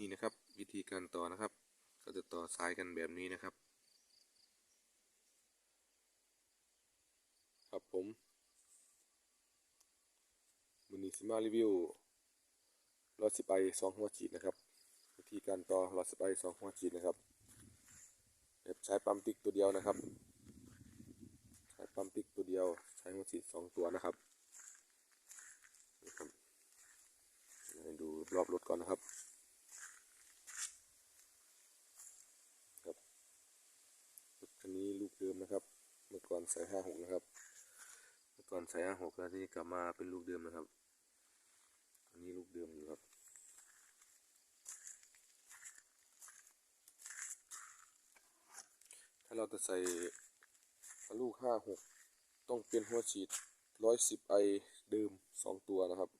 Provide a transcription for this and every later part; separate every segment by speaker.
Speaker 1: นี่นะครับ วิธีการต่อนะครับ ก็จะต่อสายกันแบบนี้นะครับ ครับผมมินิซิมารีวิวรถสิบไอสองหัวฉีดนะครับ วิธีการต่อรถสิบไอสองหัวฉีดนะครับแบบใช้ปั๊มติ๊กตัวเดียวนะครับ ใช้ปั๊มติ๊กตัวเดียว ใช้หัวฉีดสองตัวนะครับนี่ครับดูรอบรถก่อนนะครับรถคันนี้ลูกเดิมนะครับ เมื่อก่อนใส่ห้าหกนะครับ เมื่อก่อน ใส่ห้าหกแล้วที่กลับมาเป็นลูกเดิมนะครับ อันนี้ลูกเดิมอยู่ครับถ้าเราจะใส่ลูกห้าหกต้องเป็นหัวฉีดร้อยสิบไอเดิมสองตัวนะครับ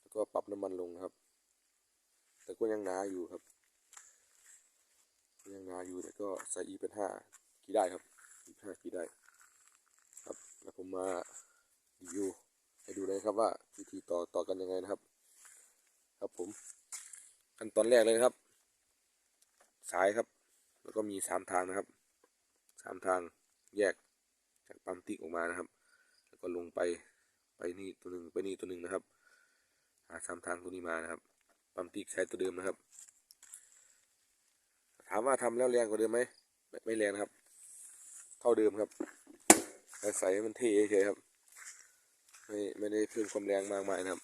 Speaker 1: แล้วก็ปรับน้ำมันลงนะครับ แต่ก็ยังหนาอยู่ครับ ยังหนาอยู่แต่ก็ใส่อีเป็นห้ากี่ได้ครับอีเป็นห้ากี่ได้ ผมมารีวิวให้ดูเลยครับว่าวิธีต่อต่อกันยังไงนะครับ ครับผมขั้นตอนแรกเลยครับ สายครับ แล้วก็มีสามทางนะครับสามทางแยกจากปั๊มติ๊กออกมานะครับ แล้วก็ลงไปไปนี่ตัวหนึ่งไปนี่ตัวหนึ่งนะครับ หาสามทางตัวนี้มานะครับ ปั๊มติ๊กใช้ตัวเดิมนะครับ ถามว่าทำแล้วแรงกว่าเดิมไหมไม่ไม่แรงนะครับ เท่าเดิมครับ แต่ใส่ให้มันเท่เฉยครับ ไม่ไม่ได้เพิ่มความแรงมากมายนะครับ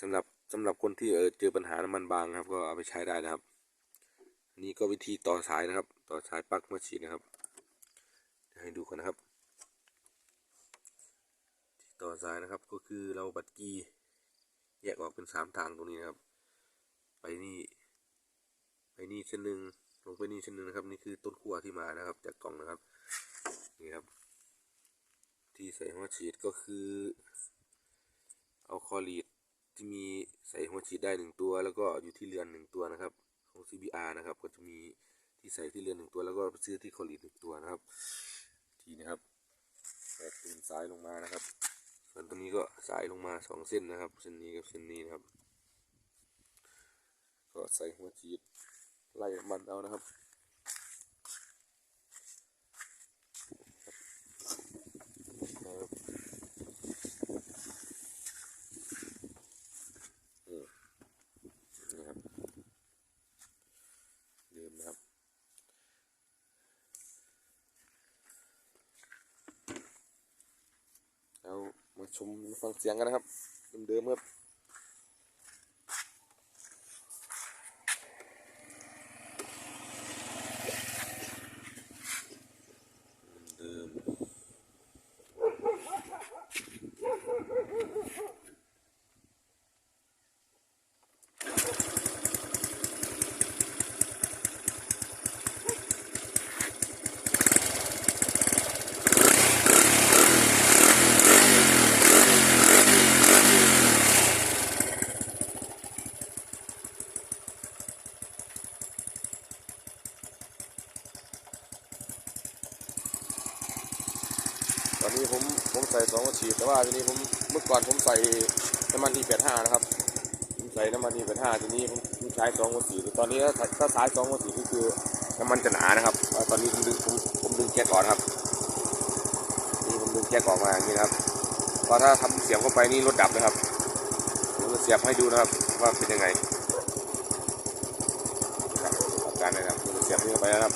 Speaker 1: สำหรับสำหรับคนที่เออเจอปัญหาน้ำมันบางครับ ก็เอาไปใช้ได้นะครับนนี้ก็วิธีต่อสายนะครับ ต่อสายปลั๊กมาฉีดนะครับเดี๋ยวให้ดูกันนะครับที่ต่อสายนะครับก็คือเราบัดกีแยกออกเป็นสามทางตรงนี้นะครับ ไปนี่ไปนี่เส้นหนึ่งลงไปนี่เส้นหนึ่งนะครับ นี่คือต้นขั้วที่มานะครับ จากกล่องนะครับนี่ครับ ที่ใส่หัวฉีดก็คือ เอาคอลีดที่มีใส่หัวฉีดได้หนึ่งตัว แล้วก็อยู่ที่เรือนหนึ่งตัวนะครับ ของ CBR นะครับ ก็จะมีที่ใส่ที่เรือนหนึ่งตัว แล้วก็ซื้อที่คอลีดหนึ่งตัวนะครับ ทีนะครับแตกเป็นสายลงมานะครับ ส่วนตรงนี้ก็สายลงมาสองเส้นนะครับ เส้นนี้กับเส้นนี้นะครับ ก็ใส่หัวฉีดไล่มันเอานะครับอืมนี่ครับเดิมนะครับ แล้วมา ชมฟังเสียงกันนะครับ เดิมๆครับ อนนี้ผมผมใส่สองหัวฉีดแต่ว่าทีนี้ผมเมื่อก่อนผมใส่น้ำมัน E85 นะครับผมใส่น้ำมัน E85 ทีนี้ผมใช้สองหัวฉีดตอนนี้ถ้าถ้าสายสองหัวฉีดก็คือน้ำมันจะหนานะครับตอนนี้ผมดึงผมผมดึงแก๊สก่อนครับนี่ผมดึงแก๊สออกมาอย่างนี้นะครับพราะถ้าทำเสียบเข้าไปนี่รถดับนะครับผมจะเสียบให้ดูนะครับว่าเป็นยังไงการนะครับผมจะเสียบเข้าไปนะครับ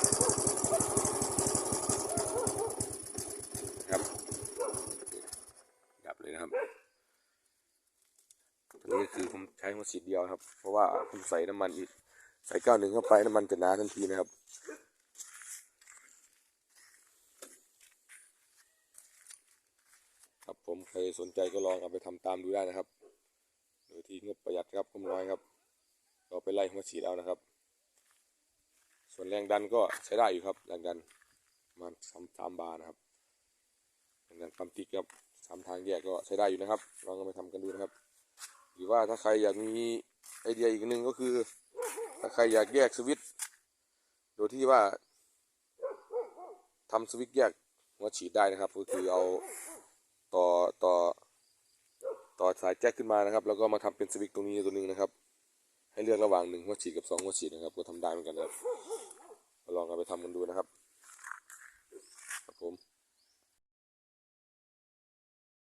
Speaker 1: ดับเลยนะครับ ตัวนี้คือผมใช้หัวฉีดเดียวครับ เพราะว่าผมใส่น้ำมันอีกใส่เก้าหนึ่งเข้าไปน้ำมันจะหนาทันทีนะครับครับผมใครสนใจก็ลองเอาไปทำตามดูได้นะครับโดยที่งบประหยัดครับงบน้อยครับก็ไปไล่หัวฉีดเอานะครับ ส่วนแรงดันก็ใช้ได้อยู่ครับ แรงดันมาณสามสามบาร์นะครับดังนั้นปั๊มติ๊กครับสามทางแยกก็ใช้ได้อยู่นะครับลองเอาไปทำกันดูนะครับ หรือว่าถ้าใครอยากมีไอเดียอีกหนึ่งก็คือ ถ้าใครอยากแยกสวิตช์โดยที่ว่าทำสวิตช์แยกหัวฉีดได้นะครับก็คือเอาต่อต่อต่อสายแจ็คขึ้นมานะครับ แล้วก็มาทำเป็นสวิตตรงนี้ตัวนึงนะครับ ให้เลือกระหว่างหนึ่งหัวฉีดกับสองหัวฉีดนะครับ ก็ทำได้เหมือนกันนะครับมาลองเอาไปทำกันดูนะครับ